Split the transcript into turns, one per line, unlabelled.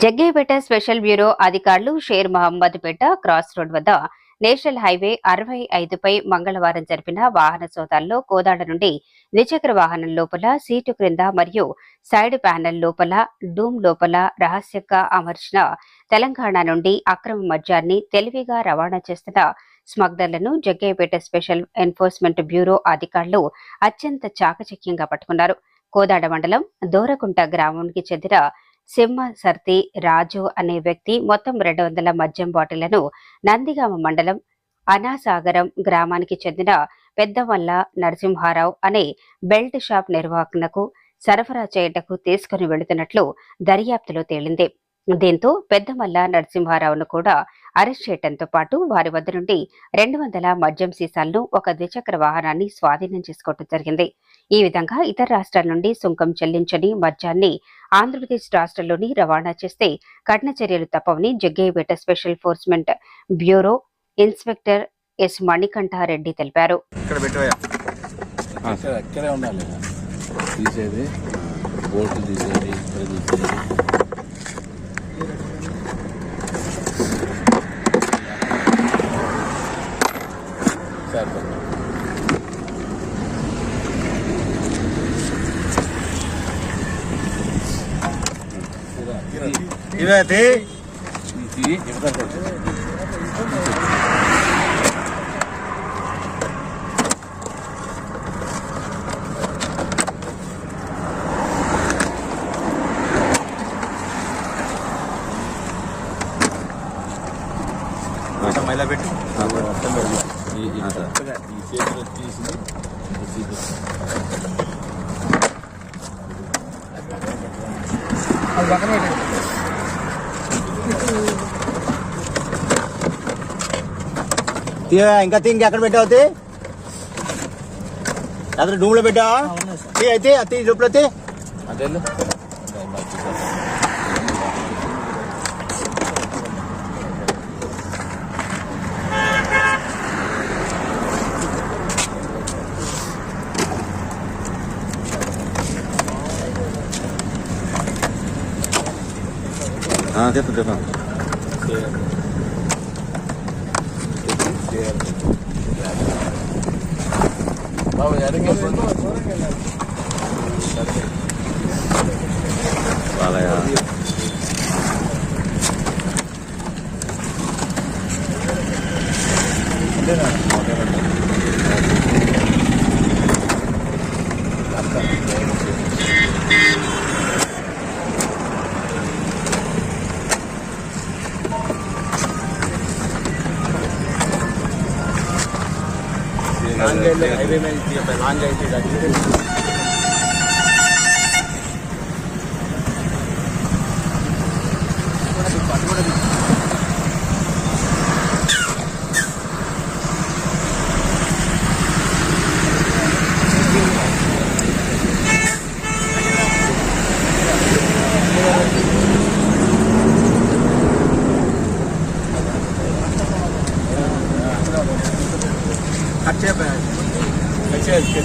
Jaggepeta special bureau అధికారులు Sher Mohammadpet cross road వద్ద national highway అరవై ఐదుపై మంగళవారం జరిపిన వాహన సోదాల్లో కోదాడ నుండి ద్విచక్ర వాహనం లోపల సీటు క్రింద మరియు సైడ్ ప్యానెల్ లోపల డూమ్ లోపల రహస్యంగా అమర్చిన తెలంగాణ నుండి అక్రమ మద్యాన్ని తెలివిగా రవాణా చేస్తున్న స్మగ్లర్లను జగ్గేపేట స్పెషల్ ఎన్ఫోర్స్మెంట్ బ్యూరో అధికారులు అత్యంత చాకచక్యంగా పట్టుకున్నారు. కోదాడ మండలం దోరకుంట గ్రామానికి చెందిన సింహ సర్తి రాజు అనే వ్యక్తి మొత్తం రెండు వందల మద్యం బాటిళ్ళను నందిగామ మండలం అనాసాగరం గ్రామానికి చెందిన పెద్దవల్ల నరసింహారావు అనే బెల్ట్ షాప్ నిర్వాహకునకు సరఫరా చేయటకు తీసుకుని వెళుతున్నట్లు దర్యాప్తులో తేలింది. దీంతో పెద్దమల్ల నరసింహారావును కూడా అరెస్ట్ చేయడంతో పాటు వారి వద్ద నుండి రెండు వందల మద్యం సీసాలను ఒక ద్విచక్ర వాహనాన్ని స్వాధీనం చేసుకోవడం జరిగింది. ఈ విధంగా ఇతర రాష్ట్రాల నుండి సుంకం చెల్లించని మద్యాన్ని ఆంధ్రప్రదేశ్ రాష్ట్రంలోని రవాణా చేస్తే కఠిన చర్యలు తప్పవని Jaggayyapeta special enforcement bureau
inspector S
Manikanta Reddy తెలిపారు. తీసేది తీసేది. ఇవే తీసింది ఈ చేతిలో.
తీయవయ్యా, ఇంకా తీ ఇంకా ఎక్కడ పెట్టావు తీ అతను డూమ్లో పెట్టావా తీ అయితే అతి లోపల తీ
అదే Ah, dia
tu dia
tu. Bawa ni ada
ya. Thank you. Highway में पहलवान गए
थे।
ఓకే.